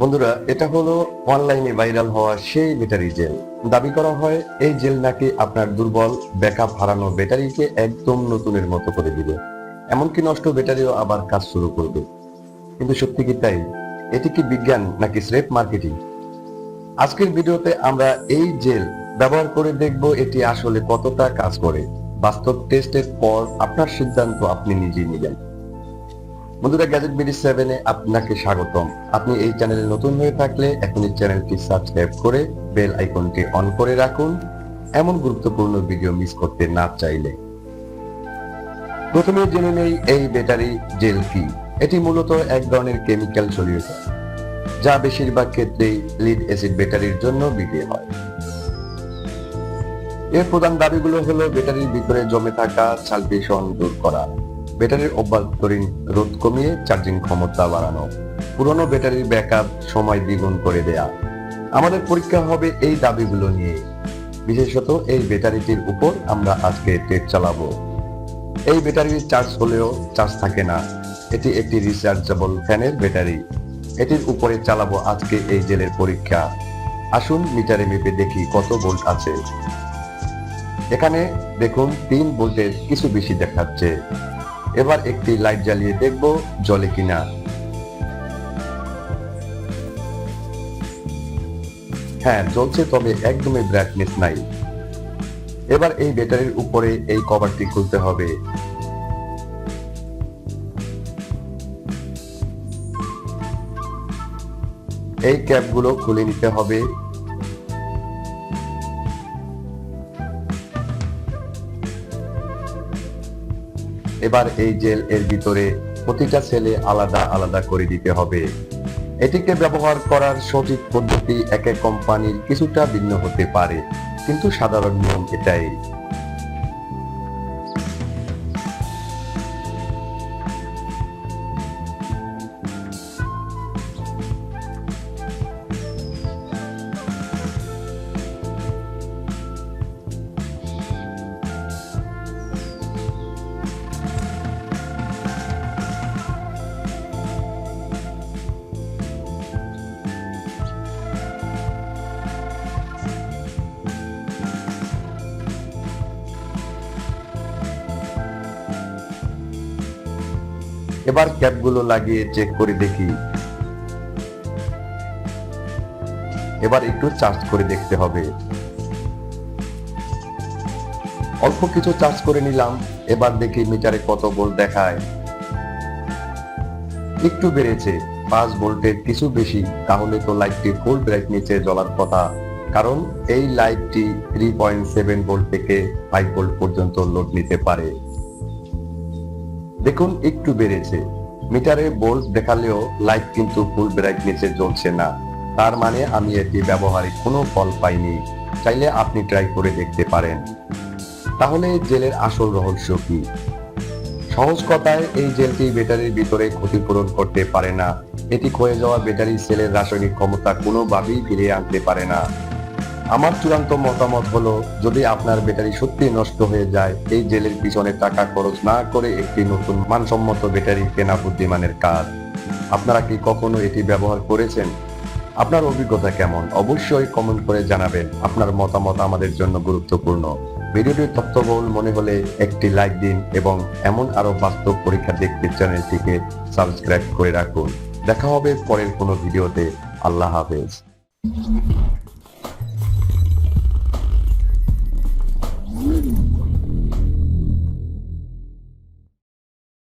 বন্ধুরা, এটা হলো অনলাইনে ভাইরাল হওয়া সেই ব্যাটারি জেল দাবি করা হয়, এই জেল নাকি আপনার দুর্বল ব্যাকআপ হারানো ব্যাটারিকে একদম নতুনের মতো করে দিবে। এমনকি নষ্ট ব্যাটারিও আবার কাজ শুরু করবে। কিন্তু সত্যি কি তাই? এটি কি বিজ্ঞান নাকি স্রেফ মার্কেটিং আজকের ভিডিওতে আমরা এই জেল ব্যবহার করে দেখব এটি আসলে কতটা কাজ করে। বাস্তব টেস্টের পর আপনার সিদ্ধান্ত আপনি নিজেই নেবেন। বন্ধুরা গ্যাজেট বিডি সেভেনে আপনাকে স্বাগতম। আপনি এই চ্যানেলে নতুন হয়ে থাকলে এখনই চ্যানেলটি সাবস্ক্রাইব করে বেল আইকনটি অন করে রাখুন। এমন গুরুত্বপূর্ণ ভিডিও মিস করতে না চাইলে। প্রথমে জেনে নেই এই ব্যাটারি জেল কি। এটি মূলত এক ধরনের কেমিক্যাল সলিউশন যা বেশিরভাগ ক্ষেত্রেই লিড অ্যাসিড ব্যাটারির জন্য বিক্রি হয়। এর প্রধান দাবিগুলো হলো ব্যাটারির ভিতরে জমে থাকা সালফেশন দূর করা। ব্যাটারির অভ্যন্তরীণ রোধ কমিয়ে চার্জিং ক্ষমতা বাড়ানো, পুরনো ব্যাটারির ব্যাকআপ সময় দ্বিগুণ করে দেয়া। আমাদের পরীক্ষা হবে এই দাবিগুলো নিয়ে। বিশেষত এই ব্যাটারিটির উপর আমরা আজকে টেস্ট চালাবো। এই ব্যাটারির চার্জ হলেও চার্জ থাকে না। এটি একটি রিচার্জেবল ফ্যানের ব্যাটারি। এটির উপরে চালাবো আজকে এই জেলের পরীক্ষা। আসুন মিটারে মেপে দেখি কত ভোল্ট আছে। এখানে দেখুন তিন ভোল্টের কিছু বেশি দেখাচ্ছে। এবার একটি লাইট জ্বালিয়ে দেখব জলে কিনা। হ্যাঁ জ্বলছে তবে একদমই ব্রাইটনেস নাই। এবার এই ব্যাটারির উপরে এই কভারটি খুলতে হবে। এই ক্যাপগুলো খুলে নিতে হবে। এবার এই জেল এর ভিতরে প্রতিটা সেলে আলাদা আলাদা করে দিতে হবে। এটিকে ব্যবহার করার সঠিক পদ্ধতি এক এক কোম্পানির কিছুটা ভিন্ন হতে পারে, কিন্তু সাধারণ নিয়ম এটাই। এবার ক্যাপগুলো লাগিয়ে চেক করে দেখি। এবার একটু চার্জ করে দেখতে হবে। অল্প কিছু চার্জ করে নিলাম। এবার দেখি মিটারে কত ভোল্ট দেখায়। একটু বেড়েছে, পাঁচ ভোল্টের কিছু বেশি, তাহলে তো লাইটটি ফুল ব্রাইট নিচে জ্বলার কথা। কারণ এই লাইটটি থ্রি পয়েন্ট সেভেন ভোল্ট থেকে ফাইভ ভোল্ট পর্যন্ত লোড নিতে পারে। দেখুন, একটু বেড়েছে। মিটারে বোল্ট দেখালেও লাইট কিন্তু ফুল ব্রাইট নিচে জ্বলছে না। তার মানে আমি এটি ব্যবহারে কোনো ফল পাইনি। চাইলে আপনি ট্রাই করে দেখতে পারেন। তাহলে জেলের আসল রহস্য কি? সহজ কথায়, এই জেলটি ব্যাটারির ভিতরে ক্ষতিপূরণ করতে পারে না। এটি ক্ষয়ে যাওয়া ব্যাটারি সেলের রাসায়নিক ক্ষমতা কোনোভাবেই ফিরিয়ে আনতে পারে না। আমার চূড়ান্ত মতামত হলো, যদি আপনার ব্যাটারি সত্যি নষ্ট হয়ে যায়, এই জেলের পিছনে টাকা খরচ না করে একটি নতুন মানসম্মত ব্যাটারি কেনা বুদ্ধিমানের কাজ। আপনারা কি কখনো এটি ব্যবহার করেছেন? আপনার অভিজ্ঞতা কেমন? অবশ্যই কমেন্ট করে জানাবেন। আপনার মতামত আমাদের জন্য গুরুত্বপূর্ণ। ভিডিওটি তথ্যবহুল মনে হলে একটি লাইক দিন এবং এমন আরও বাস্তব পরীক্ষা দেখতে চ্যানেলটিকে সাবস্ক্রাইব করে রাখুন। দেখা হবে পরের কোনো ভিডিওতে। আল্লাহ হাফেজ।